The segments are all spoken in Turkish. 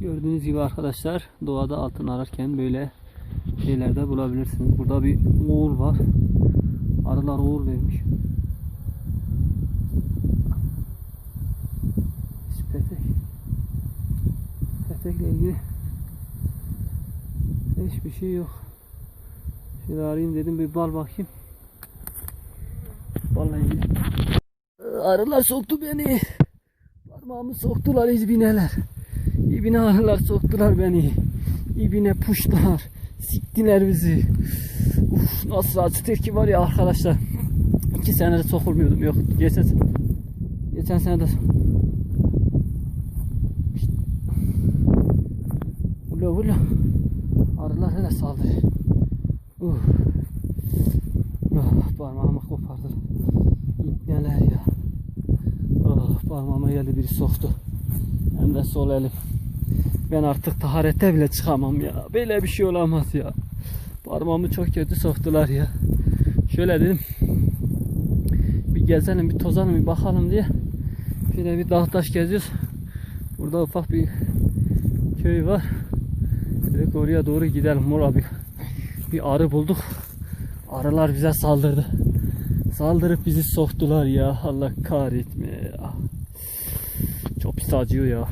Gördüğünüz gibi arkadaşlar doğada altın ararken böyle şeylerde bulabilirsiniz. Burada bir oğul var. Arılar oğul vermiş. Petek. Petekle ilgili hiçbir şey yok. Şöyle arayayım dedim bir bal bakayım. Vallahi arılar soktu beni. Parmağımı soktular izbineler. İbine arılar soktular beni. İbine puşlar. Siktiler bizi. Uf, nasıl acı tepki var ya arkadaşlar. İki senedir sokulmuyordum yok. Geçen, geçen sene de Ula ula. Arılar hele saldırıyor. Uf. Oh, parmağımı Parmağıma geldi biri soktu. Hem de sol elim. Ben artık taharete bile çıkamam ya. Böyle bir şey olamaz ya. Parmağımı çok kötü soktular ya. Şöyle dedim. Bir gezelim, bir tozalım, bir bakalım diye. Şöyle bir dağ taş geziyoruz. Burada ufak bir köy var. Direkt oraya doğru gidelim. Mor bir, bir arı bulduk. Arılar bize saldırdı. Saldırıp bizi soktular ya. Allah kahretme ya. Çok pis acıyor ya.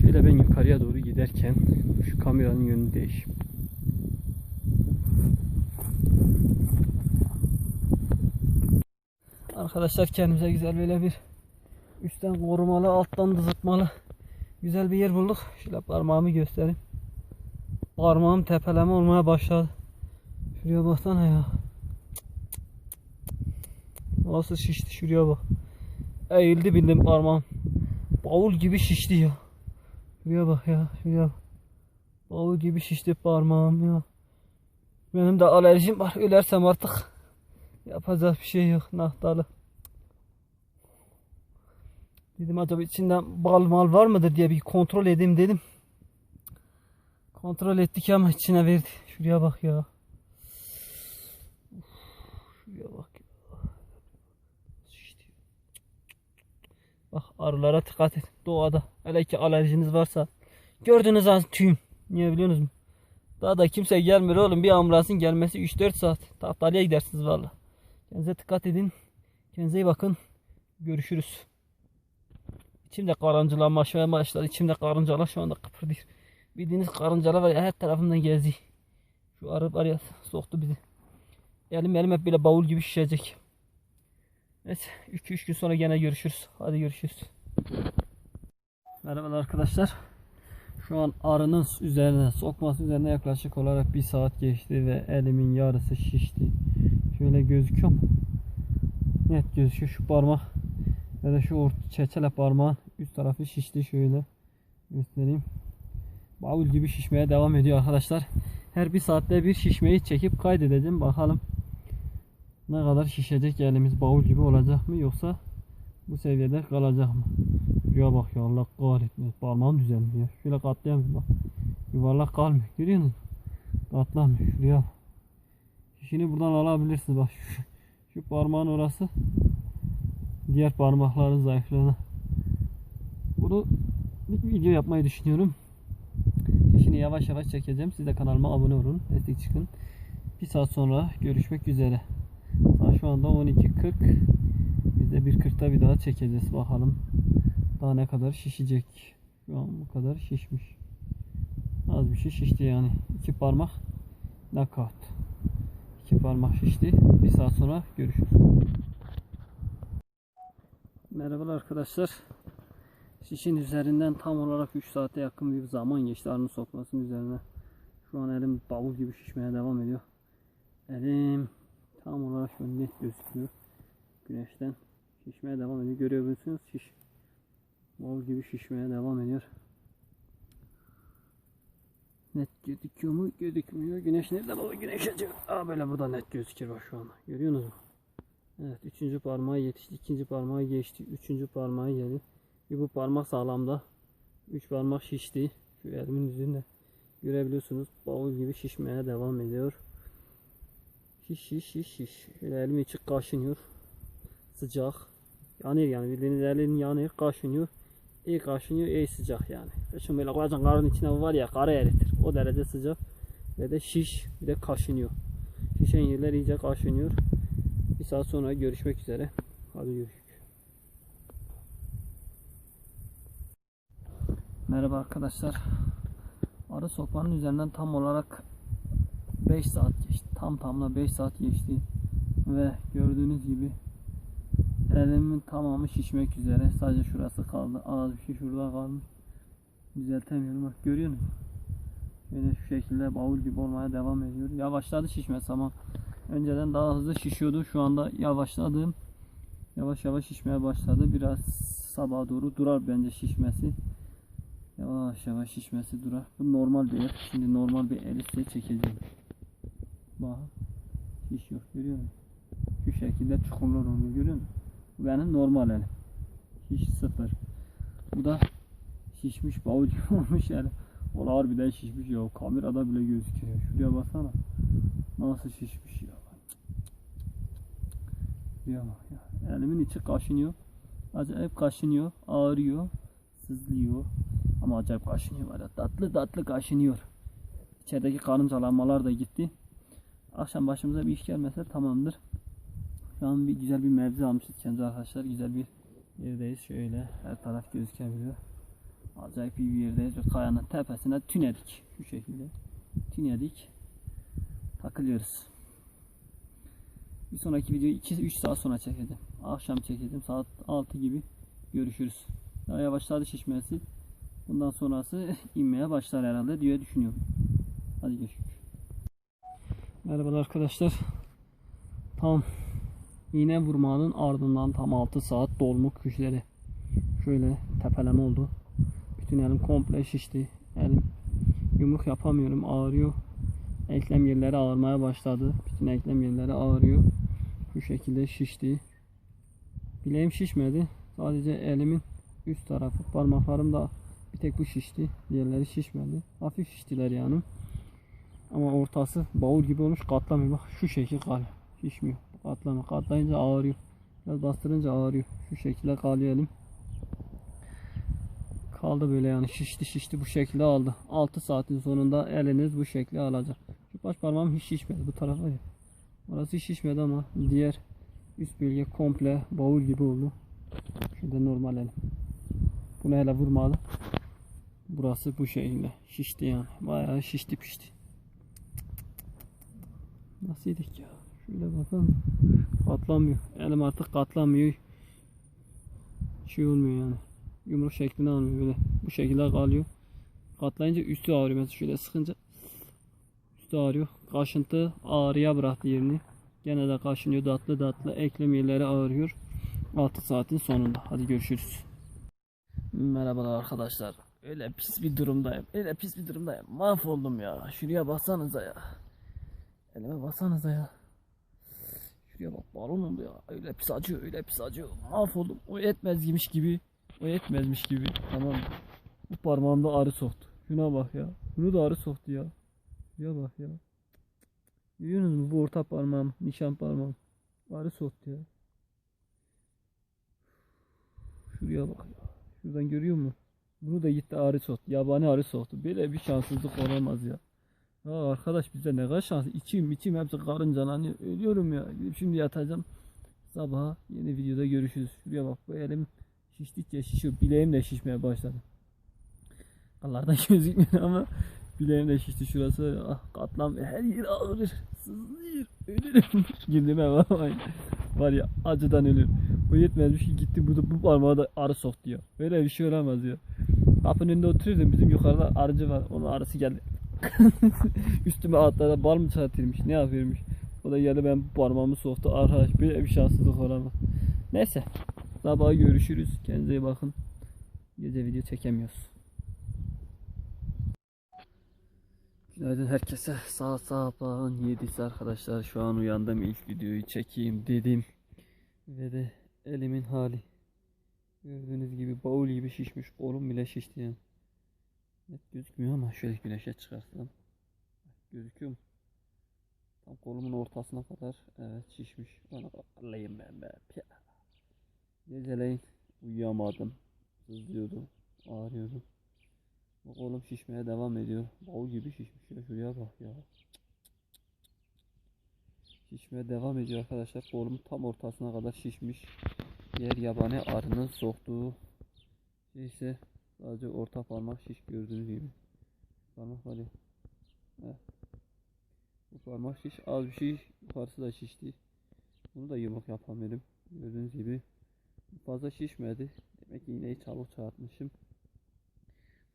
Şöyle ben yukarıya doğru giderken şu kameranın yönünü değiş. Arkadaşlar kendimize güzel böyle bir üstten korumalı alttan dızıtmalı güzel bir yer bulduk. Şöyle parmağımı göstereyim. Parmağım tepeleme olmaya başladı. Şuraya baksana ya. Nasıl şişti şuraya bak. Eğildi bildim parmağım. Bavul gibi şişti ya. Şuraya bak ya. Şuraya. Bavul gibi şişti parmağım ya. Benim de alerjim var. Ölersem artık yapacak bir şey yok. Nahtalı. Dedim acaba içinden bal mal var mıdır diye bir kontrol edeyim dedim. Kontrol ettik ama içine verdi. Şuraya bak ya. Uf, Şuraya bak ya. Şişti. Bak arılara dikkat et. Doğada. Hele ki alerjiniz varsa. Gördüğünüz an tüyüm. Niye biliyorsunuz mu? Daha da kimse gelmiyor oğlum. Bir ambulansın gelmesi 3-4 saat. Tahtalıya gidersiniz valla. Kendinize dikkat edin. Kendinize iyi bakın. Görüşürüz. İçimde karıncalanmaya başladı. İçimde karıncalar şu anda kıpırdıyor. Bildiğiniz karıncalar var ya her tarafımdan gezdi. Şu arı var ya soktu bizi. Elim elim hep böyle bavul gibi şişecek. Evet 2-3 gün sonra gene görüşürüz. Hadi görüşürüz. Merhabalar arkadaşlar. Şu an arının üzerine sokması üzerine yaklaşık olarak bir saat geçti ve elimin yarısı şişti. Şöyle gözüküyor? Net gözüküyor şu parmak ya da şu orta çeçele parmağın üst tarafı şişti şöyle göstereyim. Bavul gibi şişmeye devam ediyor arkadaşlar. Her bir saatte bir şişmeyi çekip kaydedeceğim. Bakalım ne kadar şişecek elimiz bavul gibi olacak mı yoksa bu seviyede kalacak mı? Şuraya bak ya Allah kahretmesin. Parmağım düzelmiyor. Şöyle katlayamıyorum bak. Yuvarlak kalmıyor. Görüyor musun? Katlamıyor. Şuraya. Şişini buradan alabilirsiniz bak. Şu, şu parmağın orası. Diğer parmakların zayıflığına. Bunu bir video yapmayı düşünüyorum. Şimdi yavaş yavaş çekeceğim. Siz de kanalıma abone olun. Destek çıkın. Bir saat sonra görüşmek üzere. Şu anda 12.40. Biz de 1.40'da bir daha çekeceğiz. Bakalım daha ne kadar şişecek. Şu an bu kadar şişmiş. Az bir şey şişti yani. İki parmak knockout. İki parmak şişti. Bir saat sonra görüşürüz. Merhabalar arkadaşlar. Şişin üzerinden tam olarak 3 saate yakın bir zaman geçti arının sokmasının üzerine. Şu an elim bavul gibi şişmeye devam ediyor. Elim tam olarak an net gözüküyor. Güneşten şişmeye devam ediyor. Görüyor musunuz? Şiş. Bavul gibi şişmeye devam ediyor. Net gözüküyor mu? Gözükmüyor. Güneş nerede baba? Güneş açıyor. Aa böyle burada net gözüküyor bak şu an. Görüyorsunuz mu? Evet. Üçüncü parmağı yetişti. ikinci parmağı geçti. Üçüncü parmağı geldi. Bir bu parmak sağlamda. Üç parmak şişti. Şu elimin yüzünde görebiliyorsunuz. Bavul gibi şişmeye devam ediyor. Şiş şiş şiş şiş. Şöyle elim içi kaşınıyor. Sıcak. Yanıyor yani bildiğiniz elin yanıyor kaşınıyor. İyi kaşınıyor, iyi sıcak yani. Kışın böyle koyacaksın karın içine var ya karı eritir. O derece sıcak ve de şiş bir de kaşınıyor. Şişen yerler iyice kaşınıyor. Bir saat sonra görüşmek üzere. Hadi görüşürüz. Merhaba arkadaşlar. Arı sokmanın üzerinden tam olarak 5 saat geçti. Tam tamla 5 saat geçti. Ve gördüğünüz gibi elimin tamamı şişmek üzere. Sadece şurası kaldı. Az bir şey şurada kalmış. Düzeltemiyorum. Bak görüyor musun? Böyle şu şekilde bavul gibi olmaya devam ediyor. Yavaşladı şişmesi ama önceden daha hızlı şişiyordu. Şu anda yavaşladım. Yavaş yavaş şişmeye başladı. Biraz sabaha doğru durar bence şişmesi. Yavaş yavaş şişmesi durar. Bu normal bir. Şimdi normal bir el size çekeceğim. Bak. Şişiyor. Görüyor musun? Şu şekilde çukurlar oluyor. Görüyor musun? Bu benim normal elim. Şiş sıfır. Bu da şişmiş bavul olmuş yani. O da harbiden şişmiş ya. Kamerada bile gözüküyor. Şuraya baksana. Nasıl şişmiş ya. Ya ya. Elimin içi kaşınıyor. Acayip kaşınıyor. Ağrıyor. Sızlıyor. Ama acayip kaşınıyor ya. Tatlı tatlı kaşınıyor. İçerideki karıncalanmalar da gitti. Akşam başımıza bir iş gelmese tamamdır. Şu an bir güzel bir mevzi almışız kendi arkadaşlar. Güzel bir yerdeyiz. Şöyle her taraf gözükebiliyor. Acayip bir yerdeyiz. Ve kayanın tepesine tünedik. Şu şekilde. Tünedik. Takılıyoruz. Bir sonraki videoyu 2-3 saat sonra çekeceğim. Akşam çekeceğim. Saat 6 gibi görüşürüz. Daha yavaşladı şişmesi. Bundan sonrası inmeye başlar herhalde diye düşünüyorum. Hadi görüşürüz. Merhabalar arkadaşlar. Tam iğne vurmanın ardından tam 6 saat dolmuk güçleri. Şöyle tepeleme oldu. Bütün elim komple şişti. Elim yumruk yapamıyorum ağrıyor. Eklem yerleri ağrımaya başladı. Bütün eklem yerleri ağrıyor. Bu şekilde şişti. Bileğim şişmedi. Sadece elimin üst tarafı parmaklarım da bir tek bu şişti. Diğerleri şişmedi. Hafif şiştiler yani. Ama ortası bavul gibi olmuş katlamıyor. Bak şu şekil kalıyor. Şişmiyor. Katlamıyor. Katlayınca ağrıyor. Biraz bastırınca ağrıyor. Şu şekilde kalıyor elim. Kaldı böyle yani şişti şişti bu şekilde aldı. 6 saatin sonunda eliniz bu şekli alacak. Şu baş parmağım hiç şişmedi bu tarafa ya. Orası şişmedi ama diğer üst bölge komple bavul gibi oldu. Şurada normal elim. Bunu hele vurmadı. Burası bu şekilde şişti yani. Bayağı şişti pişti. Nasıl ya? Şöyle bakalım. Katlanmıyor. Elim artık katlanmıyor. Şey olmuyor yani. Yumruk şeklini almıyor böyle. Bu şekilde kalıyor. Katlayınca üstü ağrıyor. Mesela şöyle sıkınca üstü ağrıyor. Kaşıntı ağrıya bıraktı yerini. Gene de kaşınıyor tatlı tatlı. Eklem yerleri ağrıyor. 6 saatin sonunda. Hadi görüşürüz. Merhabalar arkadaşlar. Öyle pis bir durumdayım. Öyle pis bir durumdayım. Mahvoldum ya. Şuraya baksanıza ya. Elime baksanıza ya. Şuraya bak balon oldu ya. Öyle pis acıyor, öyle pis acıyor. Mahvoldum. O yetmezmiş gibi. O yetmezmiş gibi. Tamam. Bu parmağımda arı soktu. Şuna bak ya. Bunu da arı soktu ya. Şuraya bak ya. Görüyorsunuz mu bu orta parmağım, nişan parmağım. Arı soktu ya. Şuraya bak ya. Şuradan görüyor musun? Bunu da gitti arı soktu. Yabani arı soktu. Böyle bir şanssızlık olamaz ya. Ya arkadaş bize ne kadar şans. İçim içim hepsi karıncalanıyor. Ölüyorum ya. Gidip şimdi yatacağım. Sabaha yeni videoda görüşürüz. Şuraya bak bu elim şiştikçe şişiyor. Bileğim de şişmeye başladı. Allah'tan gözükmüyor ama bileğim de şişti şurası. Ah katlam her yer ağrır. Sızlıyor. Ölürüm. Güldüme bakmayın. Var ya acıdan ölürüm. O yetmezmiş ki gitti bu, da, bu parmağı da arı soktu ya. Böyle bir şey olamaz ya. Kapının önünde oturuyordum. Bizim yukarıda arıcı var. Onun arısı geldi. Üstüme atladı. Bal mı çatırmış? Ne yapıyormuş? O da geldi ben parmağımı soktu. Arkadaş böyle bir şanssızlık olamaz. Neyse. Sabah görüşürüz. Kendinize iyi bakın. Gece video çekemiyoruz. Günaydın herkese. Saat sabahın 7'si arkadaşlar. Şu an uyandım. İlk videoyu çekeyim dedim. Ve de elimin hali. Gördüğünüz gibi bavul gibi şişmiş. Kolum bile şişti yani. Net gözükmüyor ama şöyle güneşe çıkarsam. Gözüküyor mu? Tam kolumun ortasına kadar evet şişmiş. Bana Allah'ım ben be. Geceleyin uyuyamadım. Sızlıyordu. Ağrıyordu. Bak oğlum şişmeye devam ediyor. Bal gibi şişmiş ya. Şuraya bak ya. Şişmeye devam ediyor arkadaşlar. Kolumun tam ortasına kadar şişmiş. Diğer yabani arının soktuğu şey ise sadece orta parmak şiş gördüğünüz gibi. Parmak var ya. Bu parmak şiş az bir şey. Yukarısı da şişti. Bunu da yumruk yapamıyorum. Gördüğünüz gibi fazla şişmedi. Demek ki iğneyi çabuk çarpmışım.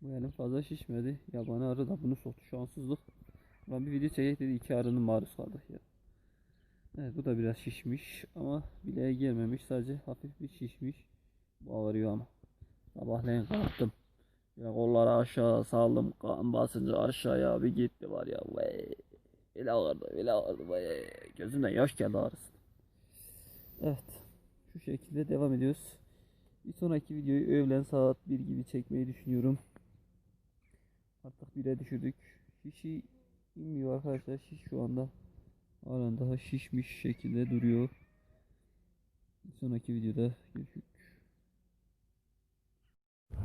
Bu elim fazla şişmedi. Yabani arı da bunu soktu. Şanssızlık. Ben bir video çekecek dedi iki arının maruz kaldık ya. Evet bu da biraz şişmiş ama bileğe girmemiş. Sadece hafif bir şişmiş. Bu ağrıyor ama. Sabahleyin kalktım. Ya kolları aşağı saldım. Kan basınca aşağıya bir gitti var ya. Vay. Öyle ağırdı, öyle ağırdı. Vay. Gözümden yaş geldi ağrısı. Evet. Şu şekilde devam ediyoruz. Bir sonraki videoyu öğlen saat 1 gibi çekmeyi düşünüyorum. Artık 1'e düşürdük. Şişi inmiyor arkadaşlar. Şiş şu anda halen daha şişmiş şekilde duruyor. Bir sonraki videoda görüşürüz.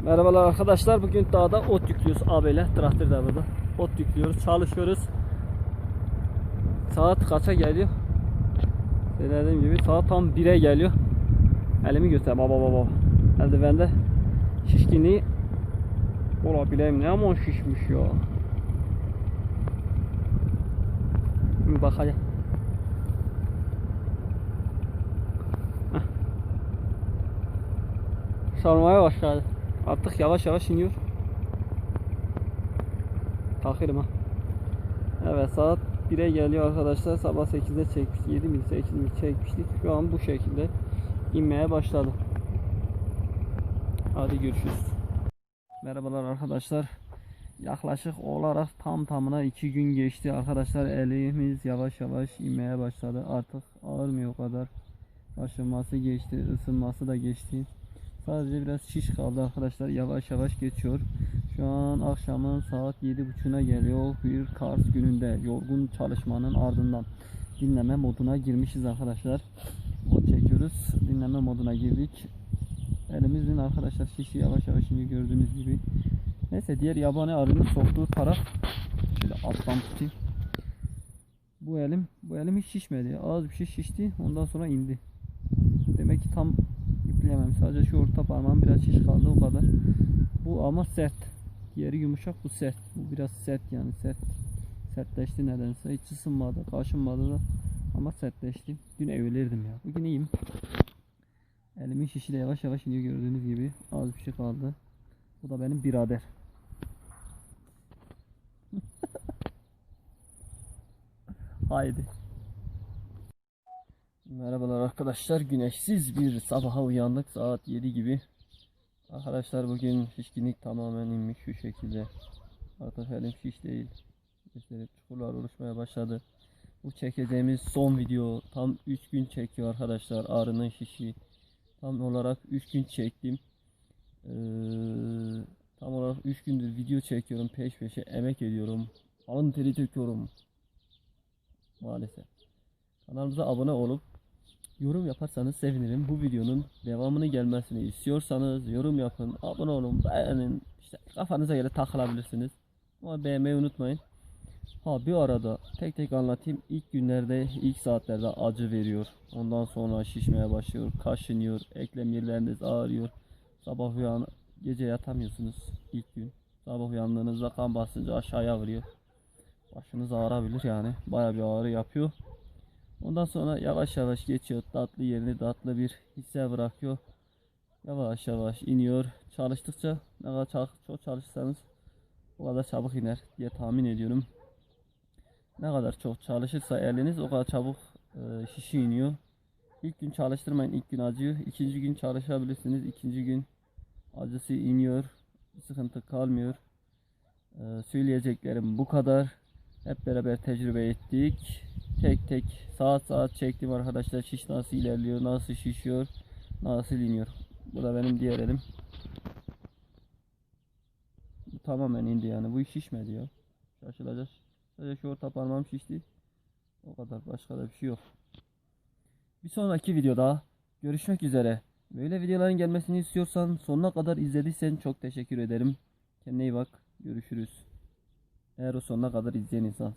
Merhabalar arkadaşlar. Bugün dağda ot yüklüyoruz abiyle. Traktör da burada. Ot yüklüyoruz. Çalışıyoruz. Saat kaça geliyor? Söylediğim gibi saat tam 1'e geliyor. Elimi göster baba baba. Eldivende şişkinliği Ola bileyim ne aman şişmiş ya. Bir bakacağım. Sarmaya başladı. Artık yavaş yavaş iniyor. Kalkıyorum ha. Evet saat 1'e geliyor arkadaşlar. Sabah 8'de çekmiştik. 7 mil 8 mil çekmiştik. Şu an bu şekilde inmeye başladı. Hadi görüşürüz. Merhabalar arkadaşlar. Yaklaşık olarak tam tamına 2 gün geçti arkadaşlar. Elimiz yavaş yavaş inmeye başladı. Artık ağırmıyor o kadar. Aşınması geçti, ısınması da geçti. Sadece biraz şiş kaldı arkadaşlar. Yavaş yavaş geçiyor. Şu an akşamın saat 7.30'una geliyor. Bir Kars gününde yorgun çalışmanın ardından dinleme moduna girmişiz arkadaşlar. O çekiyoruz. Dinleme moduna girdik. Elimizin arkadaşlar şişi yavaş yavaş iniyor gördüğünüz gibi. Neyse diğer yabani arının soktuğu taraf şöyle alttan tutayım. Bu elim bu elim hiç şişmedi. Az bir şey şişti. Ondan sonra indi. Demek ki tam ipleyemem. Sadece şu orta parmağım biraz şiş kaldı o kadar. Bu ama sert. Diğeri yumuşak bu sert. Bu biraz sert yani sert. Sertleşti nedense. Hiç ısınmadı. Kaşınmadı da. Ama sertleşti. Dün evlirdim ya. Bugün iyiyim. Elimin şişi yavaş yavaş iniyor gördüğünüz gibi. Az bir şey kaldı. Bu da benim birader. Haydi. Merhabalar arkadaşlar. Güneşsiz bir sabaha uyandık. Saat 7 gibi. Arkadaşlar bugün şişkinlik tamamen inmiş şu şekilde. Artık elim şiş değil. Gösterip çukurlar oluşmaya başladı. Bu çekeceğimiz son video. Tam 3 gün çekiyor arkadaşlar. Ağrının şişi. Tam olarak 3 gün çektim. Ee, tam olarak 3 gündür video çekiyorum. Peş peşe emek ediyorum. Alın teri döküyorum. Maalesef. Kanalımıza abone olup yorum yaparsanız sevinirim. Bu videonun devamını gelmesini istiyorsanız yorum yapın, abone olun, beğenin. İşte kafanıza göre takılabilirsiniz. Ama beğenmeyi unutmayın. Ha bir arada tek tek anlatayım. İlk günlerde, ilk saatlerde acı veriyor. Ondan sonra şişmeye başlıyor, kaşınıyor, eklem yerleriniz ağrıyor. Sabah uyan, gece yatamıyorsunuz ilk gün. Sabah uyandığınızda kan basıncı aşağıya vuruyor. Başınız ağrabilir yani. Baya bir ağrı yapıyor. Ondan sonra yavaş yavaş geçiyor. Tatlı yerini tatlı bir hisse bırakıyor. Yavaş yavaş iniyor. Çalıştıkça ne kadar çok, çalışırsanız o kadar çabuk iner diye tahmin ediyorum. Ne kadar çok çalışırsa eliniz o kadar çabuk e, şişi iniyor. İlk gün çalıştırmayın. ilk gün acıyor. İkinci gün çalışabilirsiniz. ikinci gün acısı iniyor. Sıkıntı kalmıyor. E, söyleyeceklerim bu kadar. Hep beraber tecrübe ettik. Tek tek saat saat çektim arkadaşlar. Şiş nasıl ilerliyor, nasıl şişiyor, nasıl iniyor. Bu da benim diğer elim. Bu tamamen indi yani. Bu şişmedi ya. Şaşılacak. Sadece şu orta parmağım şişti. O kadar. Başka da bir şey yok. Bir sonraki videoda görüşmek üzere. Böyle videoların gelmesini istiyorsan sonuna kadar izlediysen çok teşekkür ederim. Kendine iyi bak. Görüşürüz. Eğer o sonuna kadar izleyen insan.